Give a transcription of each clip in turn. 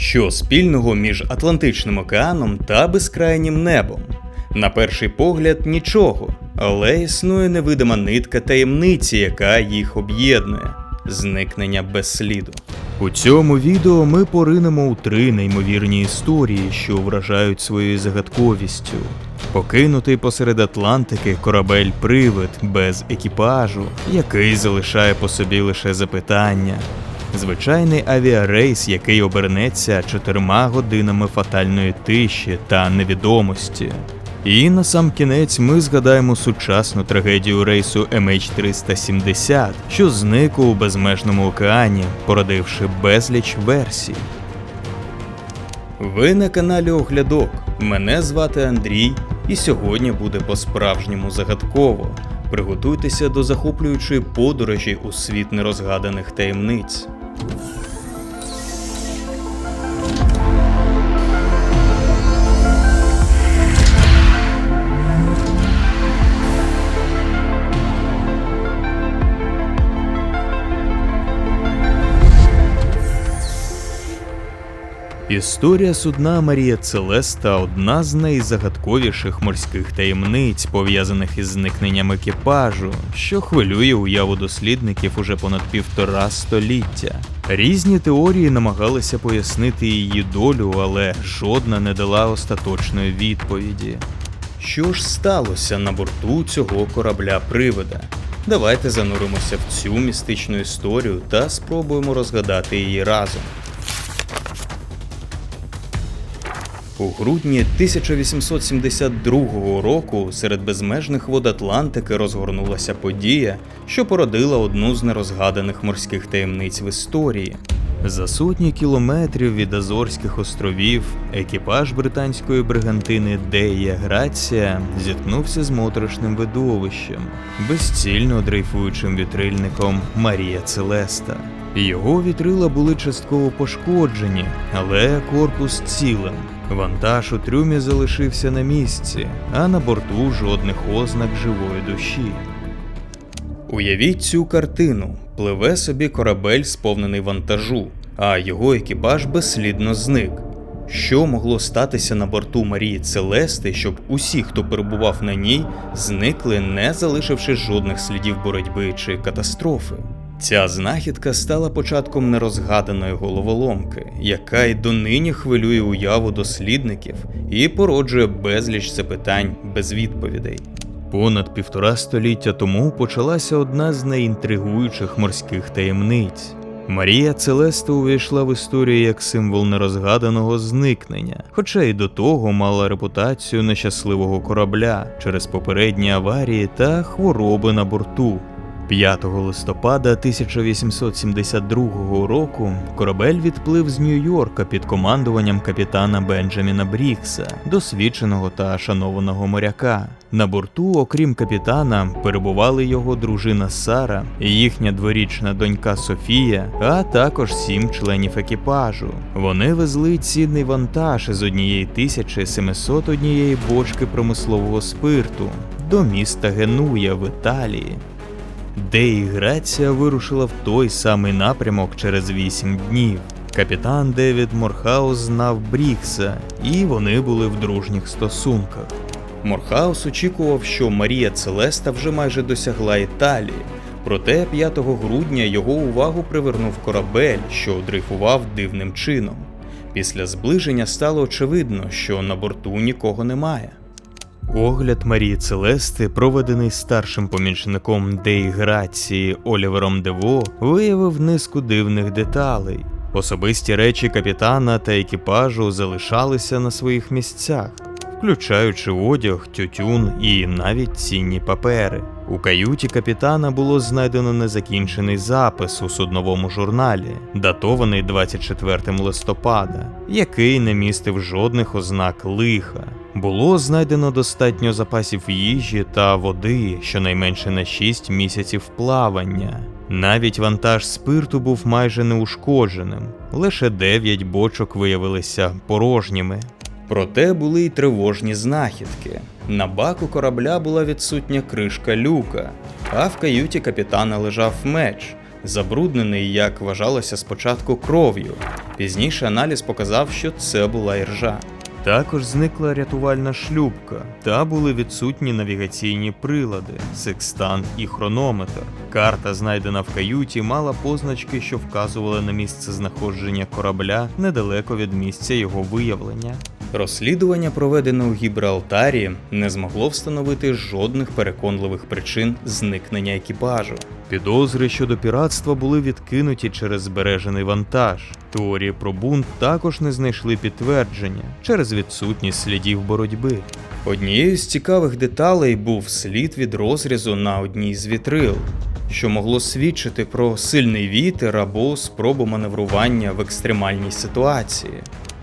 Що спільного між Атлантичним океаном та безкрайнім небом? На перший погляд нічого, але існує невидима нитка таємниці, яка їх об'єднує зникнення без сліду. У цьому відео ми поринемо у три неймовірні історії, що вражають своєю загадковістю. Покинутий посеред Атлантики корабель-привид без екіпажу, який залишає по собі лише запитання. Звичайний авіарейс, який обернеться чотирма годинами фатальної тиші та невідомості. І на сам кінець ми згадаємо сучасну трагедію рейсу MH370, що зник у безмежному океані, породивши безліч версій. Ви на каналі Оглядок. Мене звати Андрій, і сьогодні буде по-справжньому загадково. Приготуйтеся до захоплюючої подорожі у світ нерозгаданих таємниць. Thank you. Історія судна Марія Целеста одна з найзагадковіших морських таємниць, пов'язаних із зникненням екіпажу, що хвилює уяву дослідників уже понад півтора століття. Різні теорії намагалися пояснити її долю, але жодна не дала остаточної відповіді. Що ж сталося на борту цього корабля привида? Давайте зануримося в цю містичну історію та спробуємо розгадати її разом. У грудні 1872 року серед безмежних вод Атлантики розгорнулася подія, що породила одну з нерозгаданих морських таємниць в історії. За сотні кілометрів від Азорських островів екіпаж британської бригантини Дея Грація зіткнувся з моторошним видовищем, безцільно дрейфуючим вітрильником Марія Целеста. Його вітрила були частково пошкоджені, але корпус цілим. Вантаж у трюмі залишився на місці, а на борту жодних ознак живої душі. Уявіть цю картину: пливе собі корабель, сповнений вантажу, а його екіпаж безслідно зник. Що могло статися на борту Марії Целести, щоб усі, хто перебував на ній, зникли, не залишивши жодних слідів боротьби чи катастрофи? Ця знахідка стала початком нерозгаданої головоломки, яка й донині хвилює уяву дослідників і породжує безліч запитань без відповідей. Понад півтора століття тому почалася одна з найінтригуючих морських таємниць. Марія Целеста увійшла в історію як символ нерозгаданого зникнення, хоча й до того мала репутацію нещасливого корабля через попередні аварії та хвороби на борту. 5 листопада 1872 року корабель відплив з Нью-Йорка під командуванням капітана Бенджаміна Брікса, досвідченого та шанованого моряка. На борту, окрім капітана, перебували його дружина Сара, їхня дворічна донька Софія, а також сім членів екіпажу. Вони везли цінний вантаж із однієї 1701 бочки промислового спирту до міста Генуя в Італії. Деіграція вирушила в той самий напрямок через вісім днів. Капітан Девід Морхаус знав Брікса, і вони були в дружніх стосунках. Морхаус очікував, що Марія Целеста вже майже досягла Італії. Проте 5 грудня його увагу привернув корабель, що дрейфував дивним чином. Після зближення стало очевидно, що на борту нікого немає. Огляд Марії Целести, проведений старшим помічником деіграції Олівером Дево, виявив низку дивних деталей. Особисті речі капітана та екіпажу залишалися на своїх місцях, включаючи одяг, тютюн і навіть цінні папери. У каюті капітана було знайдено незакінчений запис у судновому журналі, датований 24 листопада, який не містив жодних ознак лиха. Було знайдено достатньо запасів їжі та води, щонайменше на 6 місяців плавання. Навіть вантаж спирту був майже неушкодженим, лише 9 бочок виявилися порожніми. Проте були й тривожні знахідки. На баку корабля була відсутня кришка люка, а в каюті капітана лежав меч, забруднений, як вважалося спочатку кров'ю. Пізніше аналіз показав, що це була іржа. Також зникла рятувальна шлюпка, та були відсутні навігаційні прилади, секстант і хронометр. Карта, знайдена в каюті, мала позначки, що вказували на місце знаходження корабля недалеко від місця його виявлення. Розслідування, проведене у Гібралтарі, не змогло встановити жодних переконливих причин зникнення екіпажу. Підозри щодо піратства були відкинуті через збережений вантаж. Теорії про бунт також не знайшли підтвердження через відсутність слідів боротьби. Однією з цікавих деталей був слід від розрізу на одній з вітрил, що могло свідчити про сильний вітер або спробу маневрування в екстремальній ситуації.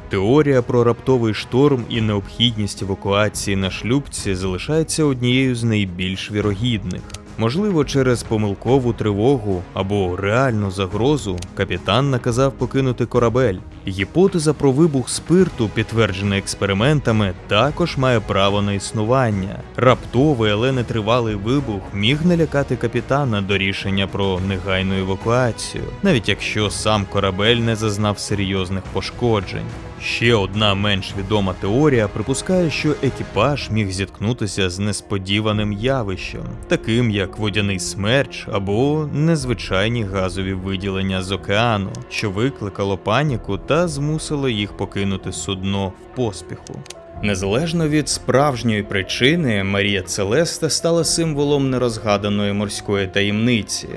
Теорія про раптовий шторм і необхідність евакуації на шлюбці залишається однією з найбільш вірогідних. Можливо, через помилкову тривогу або реальну загрозу капітан наказав покинути корабель. Гіпотеза про вибух спирту, підтверджена експериментами, також має право на існування. Раптовий, але нетривалий вибух міг налякати капітана до рішення про негайну евакуацію, навіть якщо сам корабель не зазнав серйозних пошкоджень. Ще одна менш відома теорія припускає, що екіпаж міг зіткнутися з несподіваним явищем, таким як водяний смерч або незвичайні газові виділення з океану, що викликало паніку та змусило їх покинути судно в поспіху. Незалежно від справжньої причини, Марія Целеста стала символом нерозгаданої морської таємниці.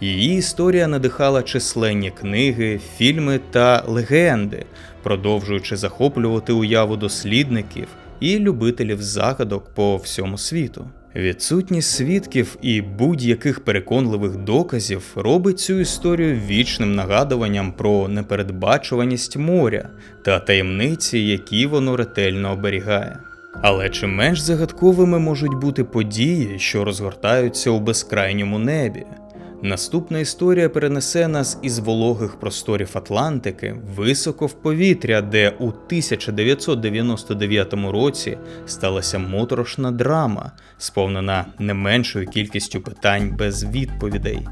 Її історія надихала численні книги, фільми та легенди, продовжуючи захоплювати уяву дослідників і любителів загадок по всьому світу. Відсутність свідків і будь-яких переконливих доказів робить цю історію вічним нагадуванням про непередбачуваність моря та таємниці, які воно ретельно оберігає. Але чи менш загадковими можуть бути події, що розгортаються у безкрайньому небі? Наступна історія перенесе нас із вологих просторів Атлантики високо в повітря, де у 1999 році сталася моторошна драма, сповнена не меншою кількістю питань без відповідей.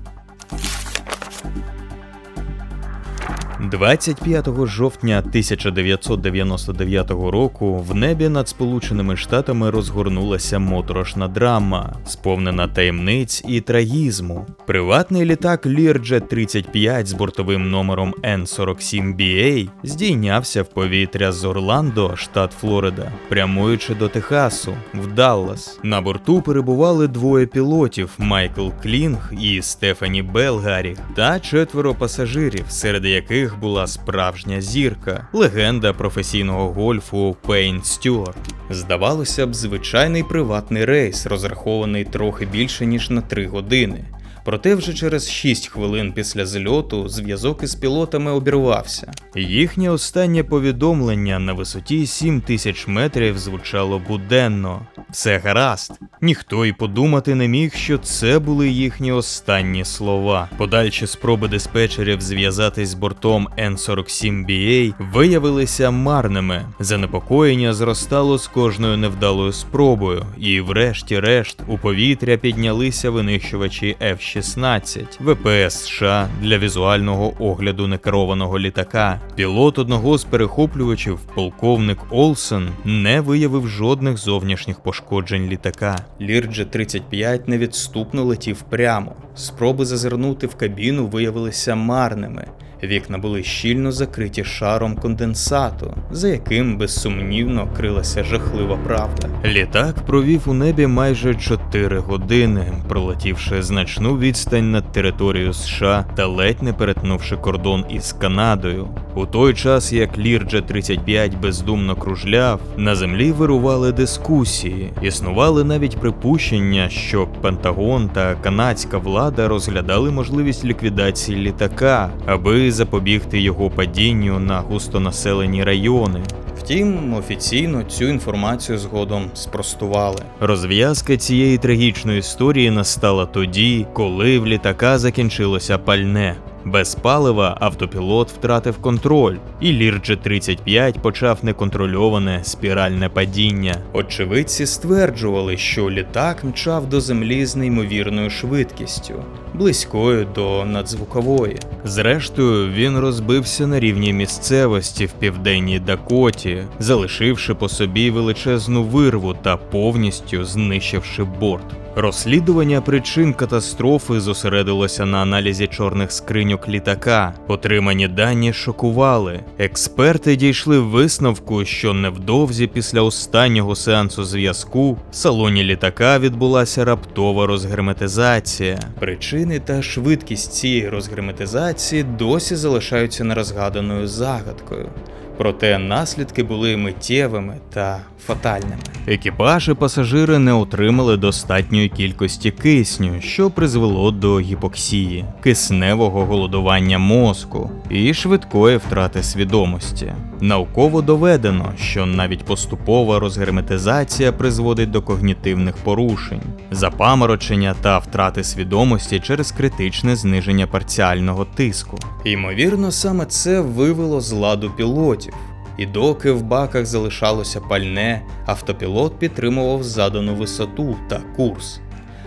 25 жовтня 1999 року в небі над Сполученими Штатами розгорнулася моторошна драма, сповнена таємниць і трагізму. Приватний літак Learjet 35 з бортовим номером N47BA здійнявся в повітря з Орландо, штат Флорида, прямуючи до Техасу в Даллас. На борту перебували двоє пілотів Майкл Клінг і Стефані Белгарі та четверо пасажирів, серед яких була справжня зірка, легенда професійного гольфу Пейн Стюарт. Здавалося б, звичайний приватний рейс, розрахований трохи більше ніж на три години. Проте вже через 6 хвилин після зльоту зв'язок із пілотами обірвався. Їхнє останнє повідомлення на висоті 7 тисяч метрів звучало буденно. Все гаразд. Ніхто й подумати не міг, що це були їхні останні слова. Подальші спроби диспетчерів зв'язатись з бортом N47BA виявилися марними. Занепокоєння зростало з кожною невдалою спробою, і, врешті-решт, у повітря піднялися винищувачі F-16. ВПС США для візуального огляду некерованого літака. Пілот одного з перехоплювачів, полковник Олсен, не виявив жодних зовнішніх пошкоджень літака. Лірджі 35 невідступно летів прямо. Спроби зазирнути в кабіну виявилися марними. Вікна були щільно закриті шаром конденсату, за яким безсумнівно крилася жахлива правда. Літак провів у небі майже 4 години, пролетівши значну відстань над територією США та ледь не перетнувши кордон із Канадою. У той час, як Лірджа 35 бездумно кружляв, на землі вирували дискусії. Існували навіть припущення, що Пентагон та канадська влада розглядали можливість ліквідації літака, аби запобігти його падінню на густонаселені райони. Втім, офіційно цю інформацію згодом спростували. Розв'язка цієї трагічної історії настала тоді, коли в літака закінчилося пальне. Без палива автопілот втратив контроль, і Лірджі 35 почав неконтрольоване спіральне падіння. Очевидці стверджували, що літак мчав до землі з неймовірною швидкістю. близькою до надзвукової. Зрештою, він розбився на рівні місцевості в південній Дакоті, залишивши по собі величезну вирву та повністю знищивши борт. Розслідування причин катастрофи зосередилося на аналізі чорних скриньок літака. Отримані дані шокували. Експерти дійшли висновку, що невдовзі після останнього сеансу зв'язку в салоні літака відбулася раптова розгерметизація. Причини та швидкість цієї розгерметизації досі залишаються нерозгаданою загадкою. Проте наслідки були миттєвими та фатальними. Екіпаж і пасажири не отримали достатньої кількості кисню, що призвело до гіпоксії, кисневого голодування мозку і швидкої втрати свідомості. Науково доведено, що навіть поступова розгерметизація призводить до когнітивних порушень, запаморочення та втрати свідомості через критичне зниження парціального тиску. Ймовірно, саме це вивело з ладу пілотів. І доки в баках залишалося пальне, автопілот підтримував задану висоту та курс.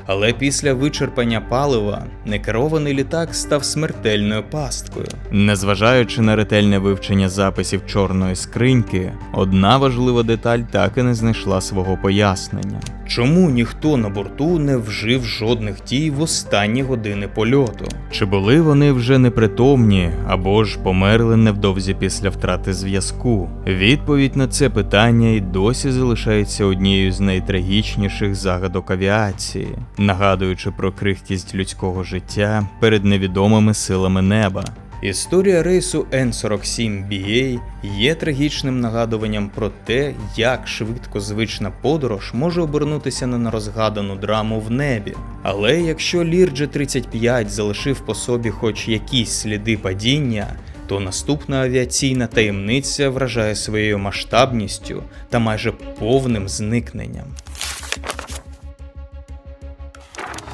Але після вичерпання палива некерований літак став смертельною пасткою. Незважаючи на ретельне вивчення записів чорної скриньки, одна важлива деталь так і не знайшла свого пояснення. Чому ніхто на борту не вжив жодних дій в останні години польоту? Чи були вони вже непритомні або ж померли невдовзі після втрати зв'язку? Відповідь на це питання й досі залишається однією з найтрагічніших загадок авіації, нагадуючи про крихкість людського життя перед невідомими силами неба. Історія рейсу N47BA є трагічним нагадуванням про те, як швидко звична подорож може обернутися на нерозгадану драму в небі. Але якщо Лірджі 35 залишив по собі хоч якісь сліди падіння, то наступна авіаційна таємниця вражає своєю масштабністю та майже повним зникненням.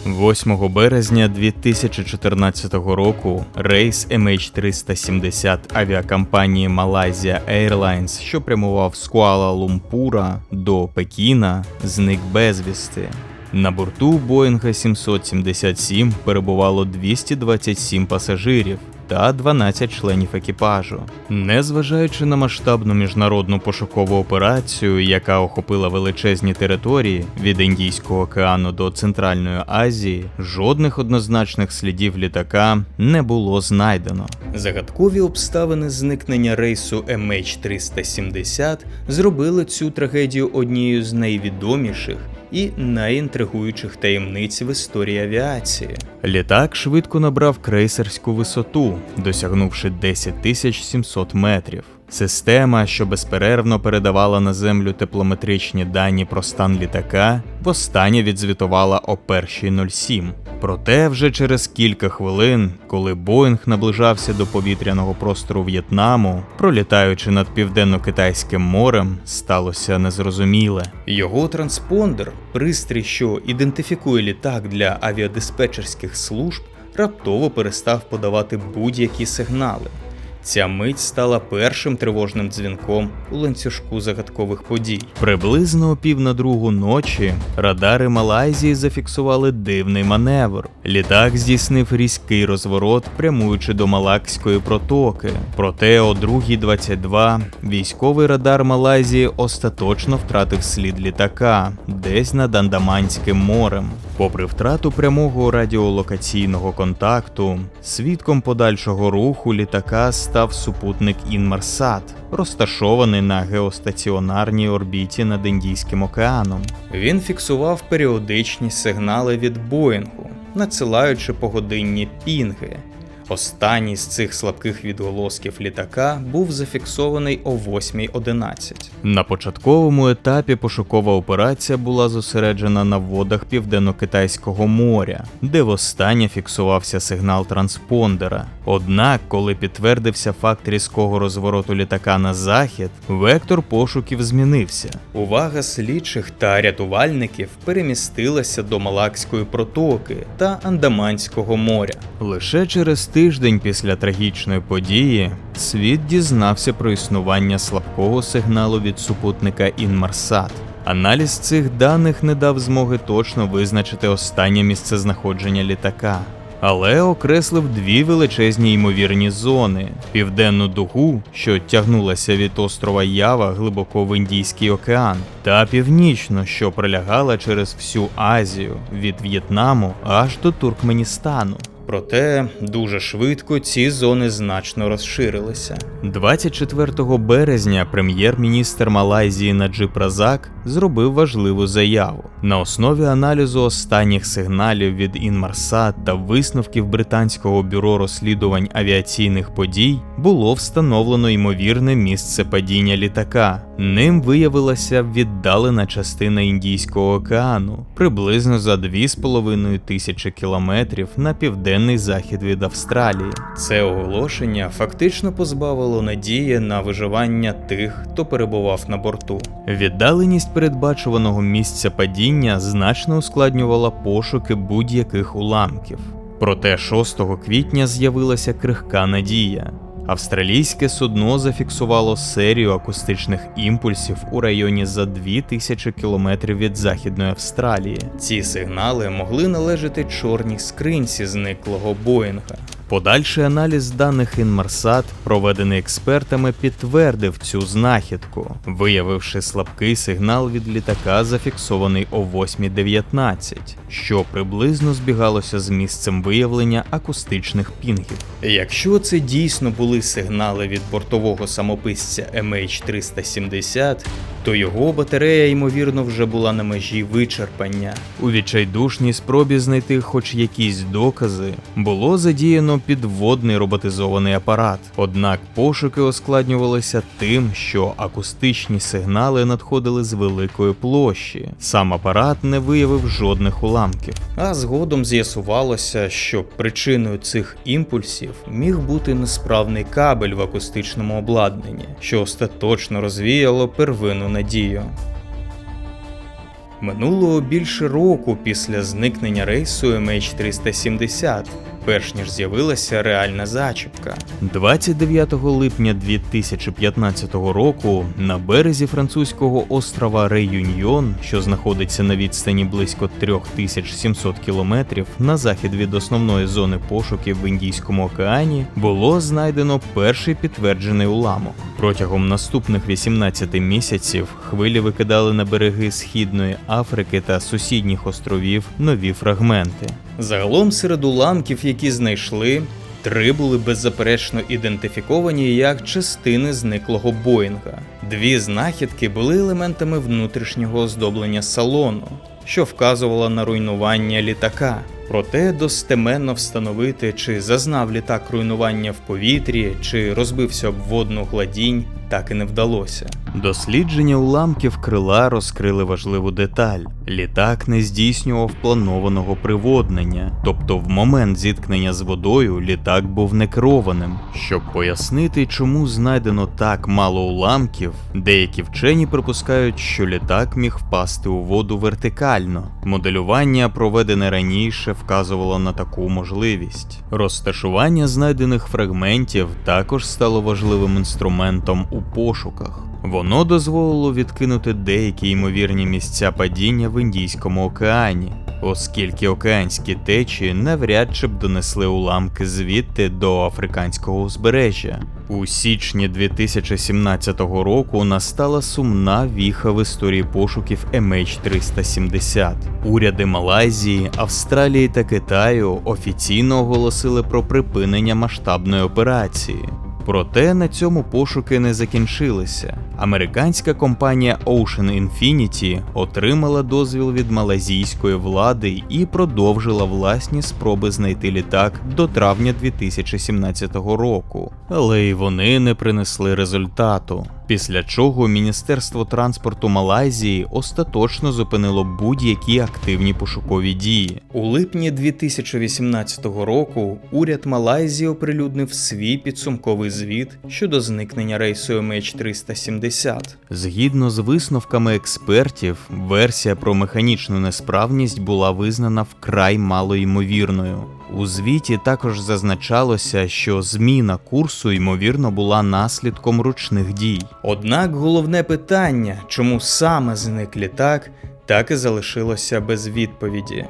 8 березня 2014 року рейс MH370 авіакомпанії Malaysia Airlines, що прямував з Куала-Лумпура до Пекіна, зник безвісти. На борту Боїнга 777 перебувало 227 пасажирів та 12 членів екіпажу. Незважаючи на масштабну міжнародну пошукову операцію, яка охопила величезні території від Індійського океану до Центральної Азії, жодних однозначних слідів літака не було знайдено. Загадкові обставини зникнення рейсу MH370 зробили цю трагедію однією з найвідоміших і найінтригуючих таємниць в історії авіації. Літак швидко набрав крейсерську висоту, досягнувши 10 700 метрів. Система, що безперервно передавала на землю теплометричні дані про стан літака, востаннє відзвітувала о 1.07. Проте вже через кілька хвилин, коли Боїнг наближався до повітряного простору В'єтнаму, пролітаючи над південно-китайським морем, сталося незрозуміле. Його транспондер, пристрій, що ідентифікує літак для авіадиспетчерських служб, раптово перестав подавати будь-які сигнали. Ця мить стала першим тривожним дзвінком у ланцюжку загадкових подій. Приблизно о пів на другу ночі радари Малайзії зафіксували дивний маневр. Літак здійснив різкий розворот, прямуючи до Малакської протоки. Проте о 2.22 військовий радар Малайзії остаточно втратив слід літака десь над Андаманським морем. Попри втрату прямого радіолокаційного контакту, свідком подальшого руху літака став супутник Інмарсат, розташований на геостаціонарній орбіті над Індійським океаном. Він фіксував періодичні сигнали від Боїнгу, надсилаючи погодинні пінги. Останній з цих слабких відголосків літака був зафіксований о 8.11. На початковому етапі пошукова операція була зосереджена на водах Південно-Китайського моря, де востаннє фіксувався сигнал транспондера. Однак, коли підтвердився факт різкого розвороту літака на захід, вектор пошуків змінився. Увага слідчих та рятувальників перемістилася до Малакської протоки та Андаманського моря. Лише через тиждень після трагічної події світ дізнався про існування слабкого сигналу від супутника Інмарсат. Аналіз цих даних не дав змоги точно визначити останнє місце знаходження літака. але окреслив дві величезні ймовірні зони: південну дугу, що тягнулася від острова Ява глибоко в Індійський океан, та північну, що пролягала через всю Азію від В'єтнаму аж до Туркменістану. Проте дуже швидко ці зони значно розширилися. 24 березня прем'єр-міністр Малайзії Наджип Разак зробив важливу заяву. На основі аналізу останніх сигналів від Інмарсат та висновків британського бюро розслідувань авіаційних подій було встановлено ймовірне місце падіння літака. Ним виявилася віддалена частина Індійського океану, приблизно за 2,5 тисячі кілометрів на південний захід від Австралії. Це оголошення фактично позбавило надії на виживання тих, хто перебував на борту. Віддаленість передбачуваного місця падіння значно ускладнювала пошуки будь-яких уламків. Проте 6 квітня з'явилася крихка надія. Австралійське судно зафіксувало серію акустичних імпульсів у районі за 2000 кілометрів від Західної Австралії. Ці сигнали могли належати чорній скринці зниклого Боїнга. Подальший аналіз даних Інмарсат, проведений експертами, підтвердив цю знахідку, виявивши слабкий сигнал від літака, зафіксований о 8.19, що приблизно збігалося з місцем виявлення акустичних пінгів. Якщо це дійсно були сигнали від бортового самописця MH370, то його батарея, ймовірно, вже була на межі вичерпання. У відчайдушній спробі знайти хоч якісь докази було задіяно підводний роботизований апарат. Однак пошуки ускладнювалися тим, що акустичні сигнали надходили з великої площі. Сам апарат не виявив жодних уламків. А згодом з'ясувалося, що причиною цих імпульсів міг бути несправний кабель в акустичному обладнанні, що остаточно розвіяло первинну надію. Минуло більше року після зникнення рейсу MH370, перш ніж з'явилася реальна зачіпка. 29 липня 2015 року на березі французького острова Реюньйон, що знаходиться на відстані близько 3700 кілометрів на захід від основної зони пошуків в Індійському океані, було знайдено перший підтверджений уламок. Протягом наступних 18 місяців хвилі викидали на береги Східної Африки та сусідніх островів нові фрагменти. Загалом серед уламків, які знайшли, три були беззаперечно ідентифіковані як частини зниклого Боїнга. Дві знахідки були елементами внутрішнього оздоблення салону, що вказувало на руйнування літака. Проте достеменно встановити, чи зазнав літак руйнування в повітрі, чи розбився об водну гладінь, так і не вдалося. Дослідження уламків крила розкрили важливу деталь: літак не здійснював планованого приводнення, тобто в момент зіткнення з водою літак був не керованим. Щоб пояснити, чому знайдено так мало уламків, деякі вчені припускають, що літак міг впасти у воду вертикально. Моделювання, проведене раніше, вказувало на таку можливість. Розташування знайдених фрагментів також стало важливим інструментом у пошуках. Воно дозволило відкинути деякі ймовірні місця падіння в Індійському океані, оскільки океанські течії навряд чи б донесли уламки звідти до африканського узбережжя. У січні 2017 року настала сумна віха в історії пошуків MH370. Уряди Малайзії, Австралії та Китаю офіційно оголосили про припинення масштабної операції. Проте на цьому пошуки не закінчилися. Американська компанія Ocean Infinity отримала дозвіл від малазійської влади і продовжила власні спроби знайти літак до травня 2017 року, але й вони не принесли результату. Після чого Міністерство транспорту Малайзії остаточно зупинило будь-які активні пошукові дії. У липні 2018 року уряд Малайзії оприлюднив свій підсумковий звіт щодо зникнення рейсу MH370. Згідно з висновками експертів, версія про механічну несправність була визнана вкрай малоймовірною. У звіті також зазначалося, що зміна курсу ймовірно була наслідком ручних дій. Однак головне питання, чому саме зник літак, так і залишилося без відповіді.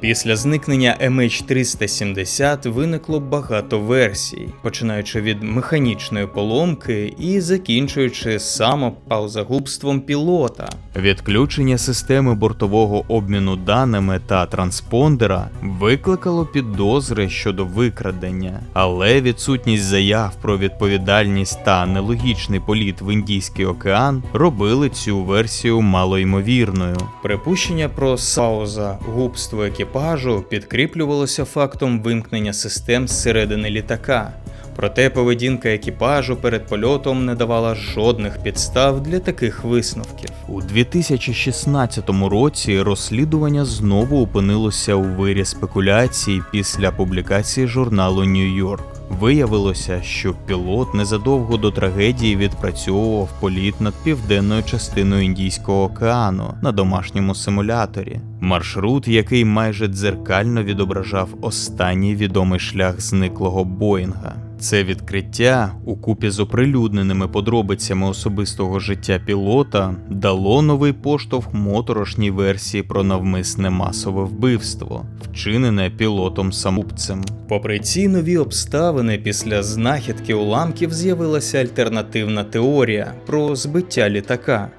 Після зникнення MH370 виникло багато версій, починаючи від механічної поломки і закінчуючи самопаузагубством пілота. Відключення системи бортового обміну даними та транспондера викликало підозри щодо викрадення, але відсутність заяв про відповідальність та нелогічний політ в Індійський океан робили цю версію малоймовірною. Припущення про пауза губство екіпажу підкріплювалося фактом вимкнення систем зсередини літака. Проте поведінка екіпажу перед польотом не давала жодних підстав для таких висновків. У 2016 році розслідування знову опинилося у вирі спекуляцій після публікації журналу Нью-Йорк. Виявилося, що пілот незадовго до трагедії відпрацьовував політ над південною частиною Індійського океану на домашньому симуляторі. Маршрут, який майже дзеркально відображав останній відомий шлях зниклого Боїнга. Це відкриття, укупі з оприлюдненими подробицями особистого життя пілота, дало новий поштовх моторошній версії про навмисне масове вбивство, вчинене пілотом самупцем. Попри ці нові обставини, після знахідки уламків з'явилася альтернативна теорія про збиття літака.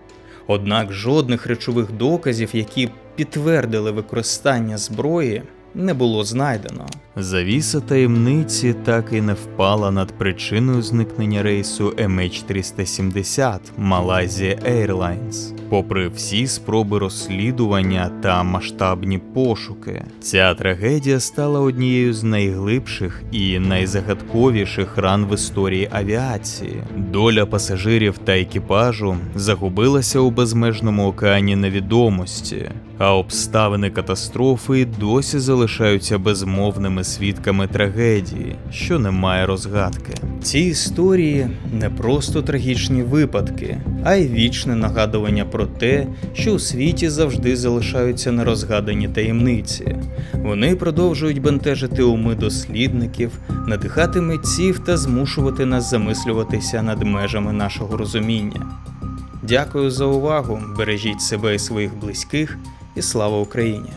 Однак жодних речових доказів, які підтвердили використання зброї, не було знайдено. Завіса таємниці так і не впала над причиною зникнення рейсу MH370 Malaysia Airlines. Попри всі спроби розслідування та масштабні пошуки, ця трагедія стала однією з найглибших і найзагадковіших ран в історії авіації. Доля пасажирів та екіпажу загубилася у безмежному океані невідомості, а обставини катастрофи досі залишаються безмовними свідками трагедії, що не має розгадки. Ці історії не просто трагічні випадки, а й вічне нагадування про те, що у світі завжди залишаються нерозгадані таємниці. Вони продовжують бентежити уми дослідників, надихати митців та змушувати нас замислюватися над межами нашого розуміння. Дякую за увагу! Бережіть себе і своїх близьких, і слава Україні!